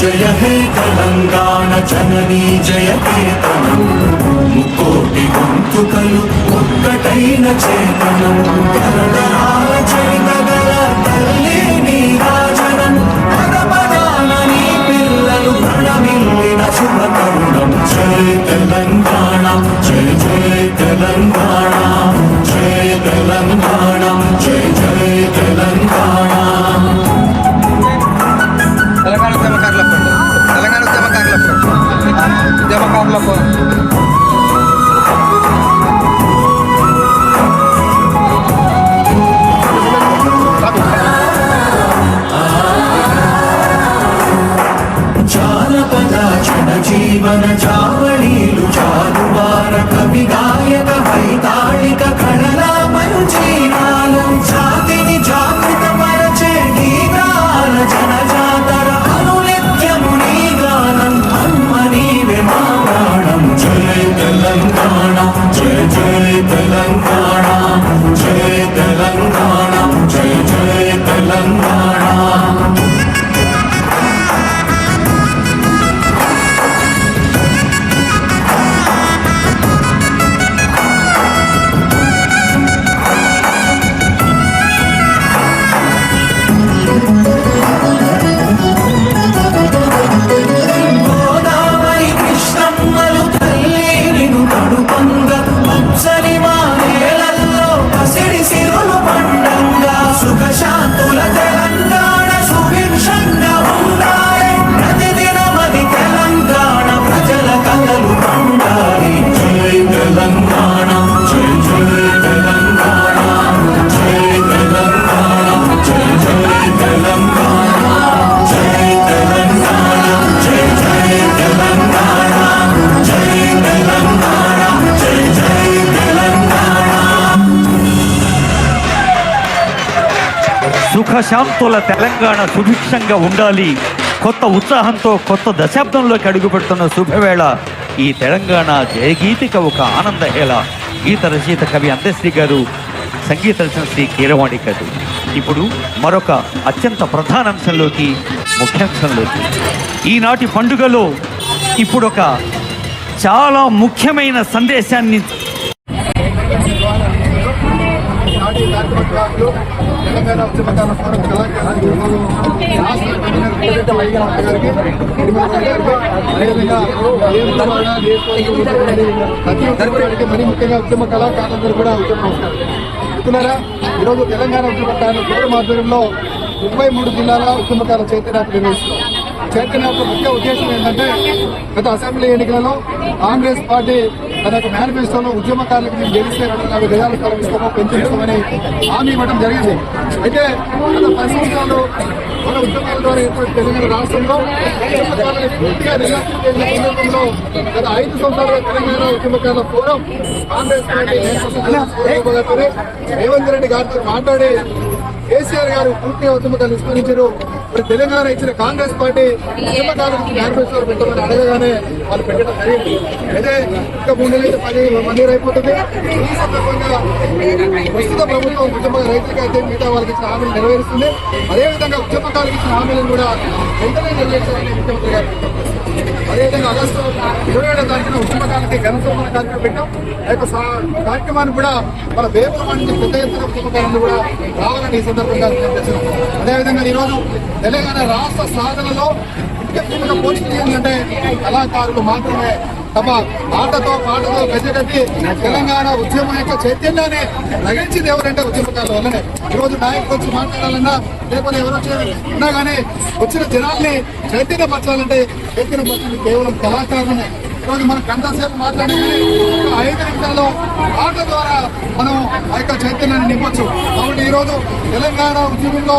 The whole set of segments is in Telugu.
జయ హే తెలంగాణ జననీ జయ కేతనం ముక్కోటి గొంతుకలు ఒక్కటైన చేతనం. తరతరాల చరితగల తల్లి నీరాజనం పదపదాన నీ పిల్లలు ప్రణమిల్లిన శుభ జయ తెలంగాణ జయ జయ తెలంగాణ. జయ తెలంగాణ జయ జయ తెలంగాణ. సుఖశాంతుల తెలంగాణ సుభిక్షంగా ఉండాలి. కొత్త ఉత్సాహంతో కొత్త దశాబ్దంలోకి అడుగుపెడుతున్న శుభవేళ ఈ తెలంగాణ జయగీతిక ఒక ఆనందహేళ గీత రచయిత కవి అందశ్రీ గారు సంగీత రచన శ్రీ కీరవాణి గారు. ఇప్పుడు మరొక అత్యంత ప్రధాన అంశంలోకి ముఖ్యాంశంలోకి. ఈనాటి పండుగలో ఇప్పుడు ఒక చాలా ముఖ్యమైన సందేశాన్ని తెలంగాణ ఉద్యమకాల ఫోరం కళాకారులు ప్రతి మరి ముఖ్యంగా ఉద్యమ కళాకారులందరూ కూడా ఉద్యమ నమస్కారం మిత్రులారా ఈరోజు తెలంగాణ ఉద్యమకారుల ఫోరం ఆధ్వర్యంలో ముప్పై మూడు జిల్లాల ఉద్యమకాల చైతన్యాన్ని నిర్వహిస్తున్నాం చేర్చిన యొక్క ముఖ్య ఉద్దేశం ఏంటంటే గత అసెంబ్లీ ఎన్నికలలో కాంగ్రెస్ పార్టీ తన యొక్క మేనిఫెస్టోలో ఉద్యమకారులకు మేము గెలిస్తే రెండు యాభై గజాల స్థలం హామీ ఇవ్వడం జరిగింది. అయితే గత పది సంవత్సరాలు మన ఉద్యమాల ద్వారా ఏర్పడిన తెలంగాణ రాష్ట్రంలో ఉద్యమకారులను పూర్తిగా నిర్లక్ష్యం సందర్భంలో గత ఐదు సంవత్సరాలుగా తెలంగాణ ఉద్యమకారుల ఫోరం కాంగ్రెస్ పార్టీ రేవంత్ రెడ్డి గారితో మాట్లాడి కేసీఆర్ గారు పూర్తిగా ఉద్యమకాలు విస్మరించారు తెలంగాణ ఇచ్చిన కాంగ్రెస్ పార్టీ ఉద్యమకాలకు మేనిఫెస్టో పెట్టమని అడగగానే వాళ్ళు పెట్టడం జరిగింది. అయితే ఇంకా మూడు నెలలు పది వన్ అయిపోతుంది. ఈ సందర్భంగా ప్రస్తుత ప్రభుత్వం ఉద్యమ రైతులకు అయితే మిగతా వాళ్ళకి ఇచ్చిన హామీలు నెరవేరుస్తుంది. అదేవిధంగా ఉద్యమకాలకు ఇచ్చిన హామీలను కూడా వెంటనే నెరవేర్చాలని ముఖ్యమంత్రి గారు అదేవిధంగా ఆగస్టు ఇరవై ఏడో తారీఖున ఉద్యమకాలకి ఘన సోమన కార్యక్రమం పెట్టాం. ఆ యొక్క కార్యక్రమాన్ని కూడా మన వేపురం నుంచి పెద్ద ఎత్తున ఉద్యమకాలను కూడా రావాలని ఈ సందర్భంగా తెలియజేస్తున్నాం. అదేవిధంగా ఈరోజు తెలంగాణ రాష్ట్ర సాధనలో ముఖ్య పోషణ ఏంటంటే కళాకారులు మాత్రమే. తమ ఆటతో పాటతో గజగట్టి తెలంగాణ ఉద్యమం యొక్క చైతన్యాన్ని రగించింది ఎవరంటే ఉద్యమకారుల వల్లనే. ఈరోజు నాయకులు వచ్చి మాట్లాడాలన్నా లేకపోతే ఎవరు ఉన్నా కానీ వచ్చిన జనాల్ని చైతన్యపరచాలంటే చైతన్యపరచాలి కేవలం కళాకారులనే. ఈరోజు మనం గంటసేపు మాట్లాడే ఐదు నిమిషాల్లో ఆట ద్వారా మనం ఆ యొక్క చైతన్యాన్ని నింపొచ్చు. కాబట్టి ఈరోజు తెలంగాణ ఉద్యమంలో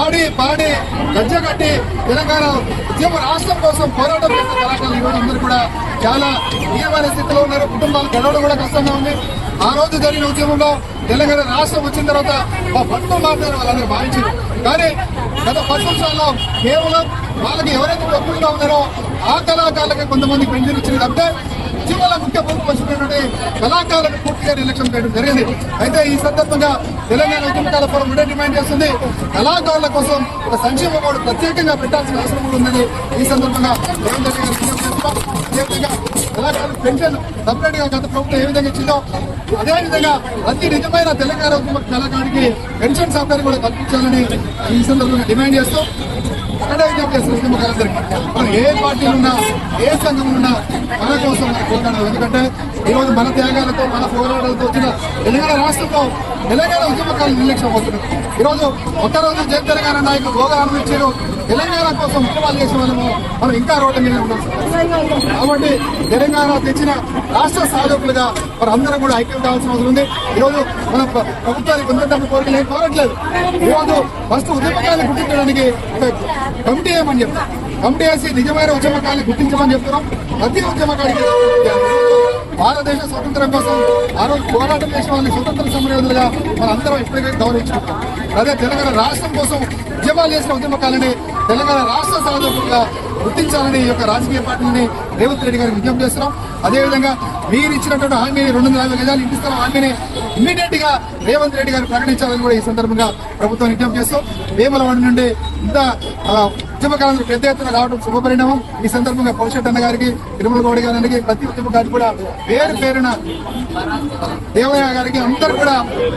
ఆడి పాడి గజ్జగట్టి తెలంగాణ ఉద్యమ రాష్ట్రం కోసం పోరాటం చేసిన కళాకారులు ఈరోజు అందరూ కూడా చాలా తీవ్రమైన స్థితిలో ఉన్నారు. కుటుంబాలు గడవడం కూడా కష్టంగా ఉంది. ఆ రోజు జరిగిన ఉద్యమంలో తెలంగాణ రాష్ట్రం వచ్చిన తర్వాత మా భక్తులు మాట్లాడారు వాళ్ళందరూ భావించారు. కానీ గత పది సంవత్సరాల్లో కేవలం వాళ్ళకి ఎవరైతే భక్తులుగా ఉన్నారో ఆ కళాకారులకి కొంతమంది పెన్షన్ ఇచ్చింది తప్పితే ఉద్యమాల ముఖ్య పోషించినటువంటి కళాకారులకు పూర్తిగా నిర్లక్ష్యం చేయడం జరిగింది. అయితే ఈ సందర్భంగా తెలంగాణ ఉద్యమకాల ఫోరం కూడా డిమాండ్ చేస్తుంది. కళాకారుల కోసం ఒక సంక్షేమ బోర్డు ప్రత్యేకంగా పెట్టాల్సిన అవసరం కూడా ఉందని ఈ సందర్భంగా రేవంత్ రెడ్డి అదేవిధంగా పెన్షన్ సపరేట్గా గత ప్రభుత్వం ఏ విధంగా ఇచ్చిందో అదే విధంగా ప్రతి నిజమైన తెలంగాణ ఉద్యమ కళాకారుడికి పెన్షన్ సౌకర్యం కూడా కల్పించాలని ఈ సందర్భంగా డిమాండ్ చేస్తూ ఒకటే విజ్ఞప్తి చేస్తున్న ఉద్యమకారులందరికీ మనం ఏ పార్టీలు ఉన్నా ఏ సంఘం ఉన్నా మన కోసం మన ఎందుకంటే ఈరోజు మన త్యాగాలతో మన పోరాటాలతో వచ్చిన తెలంగాణ రాష్ట్రంలో తెలంగాణ ఉద్యమకాలు నిర్లక్ష్యం అవుతున్నారు ఈరోజు ఒక్కరోజు జయ తెలంగాణ నాయకులు భోగా అనుభవించారు తెలంగాణ కోసం ఉద్యమాలు చేసే వాళ్ళము మనం ఇంకా రోడ్డు మీద ఉన్నాం. కాబట్టి తెలంగాణ తెచ్చిన రాష్ట్ర సాధకులుగా మరి అందరం కూడా ఐక్యం కావాల్సిన అవసరం ఉంది. ఈరోజు మన ప్రభుత్వానికి ఉందంటే కోరికలు ఏం కోరట్లేదు. ఈరోజు ఫస్ట్ ఉద్యమకాలను గుర్తించడానికి ఒక కమిటీ ఏమని చెప్తాం కమిటీ వేసి నిజమైన ఉద్యమకాలను గుర్తించమని చెప్తున్నాం. ప్రతి ఉద్యమకానికి భారతదేశ స్వతంత్రం కోసం ఆ రోజు పోరాటం చేసిన వాళ్ళని స్వతంత్ర సమరయోధులుగా మన అందరం గౌరవించుకుంటాం అదే తెలంగాణ రాష్ట్రం కోసం ఉద్యమాలు చేసిన ఉద్యమకాలని తెలంగాణ రాష్ట్ర సాధకులుగా గుర్తించాలని ఈ యొక్క రాజకీయ పార్టీని రేవంత్ రెడ్డి గారికి విజ్ఞప్తి చేస్తున్నాం. అదేవిధంగా మీరు ఇచ్చినటువంటి హామీని రెండు వందల యాభై గజాలు ఇంటిస్తున్న హామీని ఇమ్మీడియట్గా రేవంత్ రెడ్డి గారు ప్రకటించాలని కూడా ఈ సందర్భంగా ప్రభుత్వం విజ్ఞప్తి చేస్తాం వేమలవాడి నుండి ఇంత ఆ, పెద్ద ఎత్తున రావడం శుభపరిణామం. ఈ సందర్భంగా భవిష్యత్ అన్న గారికి తిరుమల గౌడ్ గారికి ప్రతి ఉద్యమకారు కూడా పేరు పేరున దేవయ్య గారికి అందరు కూడా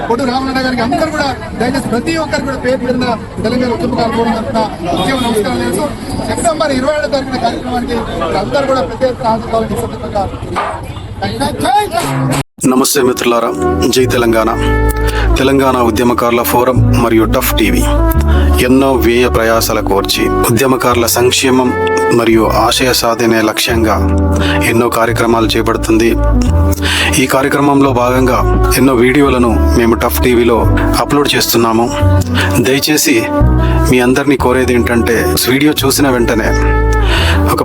కొడు రామనాథ గారికి అందరు కూడా దయచేసి ప్రతి ఒక్కరు కూడా పేరు పేరున తెలంగాణ ఉద్యమకాలు కూడా ఉద్యమ నమస్కారం చేస్తూ సెప్టెంబర్ ఇరవై ఏడో తారీఖున కార్యక్రమానికి అందరూ కూడా పెద్ద ఎత్తున హాజరు కావాలని ఈ సందర్భంగా నమస్తే మిత్రులారా. జై తెలంగాణ. తెలంగాణ ఉద్యమకారుల ఫోరం మరియు టఫ్ టీవీ. ఎన్నో వ్యయ ప్రయాసాల కోర్చి ఉద్యమకారుల సంక్షేమం మరియు ఆశయ సాధనే లక్ష్యంగా ఎన్నో కార్యక్రమాలు చేపడుతుంది. ఈ కార్యక్రమంలో భాగంగా ఎన్నో వీడియోలను మేము టఫ్ టీవీలో అప్లోడ్ చేస్తున్నాము. దయచేసి మీ అందరినీ కోరేది ఏంటంటే వీడియో చూసిన వెంటనే